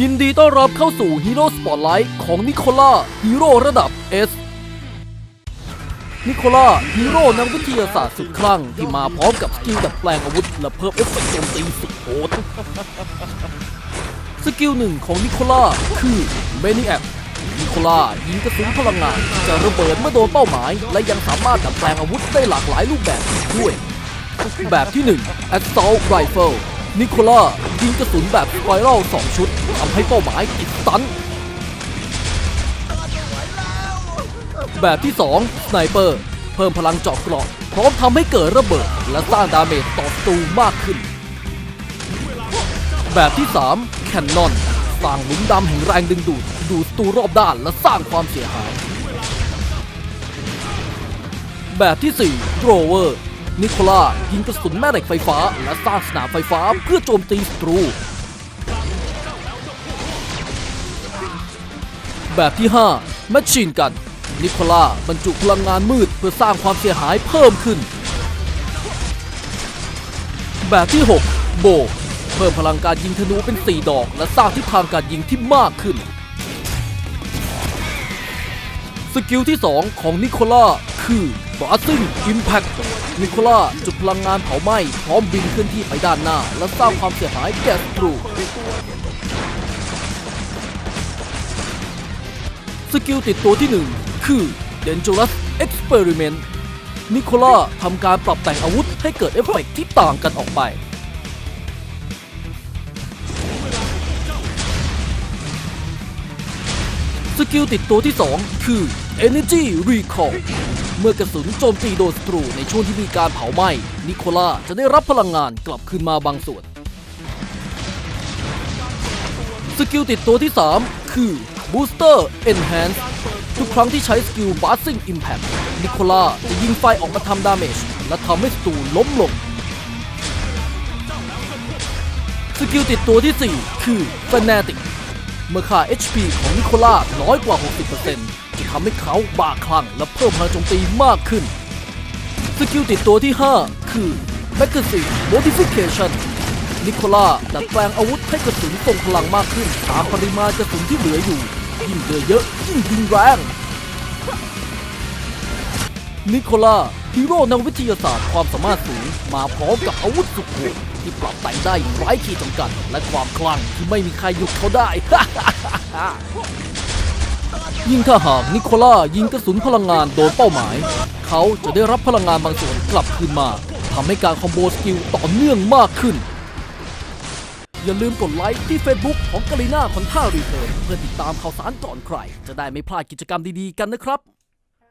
ยินดีต้อนรับเข้าสู่ฮีโร่สปอตไลท์ของนิโคล่าฮีโร่ระดับ S นิโคล่าฮีโร่นักวิทยาศาสตร์สุดคลั่งที่มาพร้อมกับสกิลดัดแปลงอาวุธ และเพิ่มเอฟเฟกต์โจมตีสุดโหดสกิลหนึ่งของนิโคล่าคือเมนิแอ c นิโคล่ายิงกระสุนพลังงานที่จะระเบิดเมื่อโดนเป้าหมาย และยังสามารถดัดแปลงอาวุธได้หลากหลายรูปแบบอีกด้วย แบบที่ 1 Assault Rifle นิโคล่ายิงกระสุนแบบสไปรัล2ชุดทำให้เป้าหมายติดตัน แบบที่2 Sniper เพิ่มพลังเจาะเกราะ พร้อมทำให้เกิดระเบิด และสร้างดาเมจต่อศัตรูมากขึ้น แบบที่3 Cannon สร้างหลุมดำแห่งแรงดึงดูดดูดตูรอบด้านและสร้างความเสียหาย แบบที่4 Thrower นิโคล่ายิงกระสุนแม่เหล็กไฟฟ้า และสร้างสนามไฟฟ้าเพื่อโจมตีศัตรู แบบที่5 Machine Gun นิโคล่าบรรจุพลังงานมืดเพื่อสร้างความเสียหายเพิ่มขึ้น แบบที่ 6 โบ เพิ่มพลังการยิงธนูเป็น 4 ดอก และสร้างทิศทางการยิงที่มากขึ้น สกิลที่ 2 ของนิโคล่า คือบาซิงอิมแพ t นิโคล่าจุดพลังงานเผาไหม้พร้อมบินเคลื่อนที่ไปด้านหน้า และสร้างความเสียหายแก่ศัตรูสกิลติดตัวที่ 1 คือ Dangerous Experiment นิโคล่าทำการปรับแต่งอาวุธให้เกิดเอฟเฟกต์ที่ต่างกันออกไป สกิลติดตัวที่ 2 คือ Energy Recall เมื่อกระสุนโจมตีโดนศัตรูในช่วงที่มีการเผาไหม้ นิโคล่าจะได้รับพลังงานกลับคืนมาบางส่วน สกิลติดตัวที่ 3 คือ Booster Enhance ทุกครั้งที่ใช้สกิล Buzzing Impact นิโคล่าจะยิงไฟออกมาทำดาเมจและทำให้ศัตรูล้มลงสกิลติดตัวที่ 4 คือ Fanatic เมื่อค่า HP ของนิโคล่าน้อยกว่า 60% จะทำให้เขาบ้าคลั่งและเพิ่มพลังโจมตีมากขึ้น สกิลติดตัวที่ 5 คือ Magazine Modification นิโคล่าดัดแปลงอาวุธให้กระสุนทรงพลังมากขึ้น ตามปริมาณกระสุนที่เหลืออยู่ ยิ่งเหลือเยอะยิ่งยิงแรง นิโคล่าฮีโร่นักวิทยาศาสตร์ความสามารถสูง มาพร้อมกับอาวุธสุดโหดที่ปรับแต่งได้อย่างไร้ขีดจำกัด และความคลั่งที่ไม่มีใครหยุดเขาได้ ยิ่งถ้าหากนิโคล่ายิงกระสุนพลังงานโดนเป้าหมาย เขาจะได้รับพลังงานบางส่วนกลับคืนมาทำให้การคอมโบสกิลต่อเนื่องมากขึ้น อย่าลืมกดไลค์ที่ Facebook ของกาลีนาคอนท่ารีเทิร์นเพื่อติดตามข่าวสารก่อนใคร จะได้ไม่พลาดกิจกรรมดีๆกันนะครับ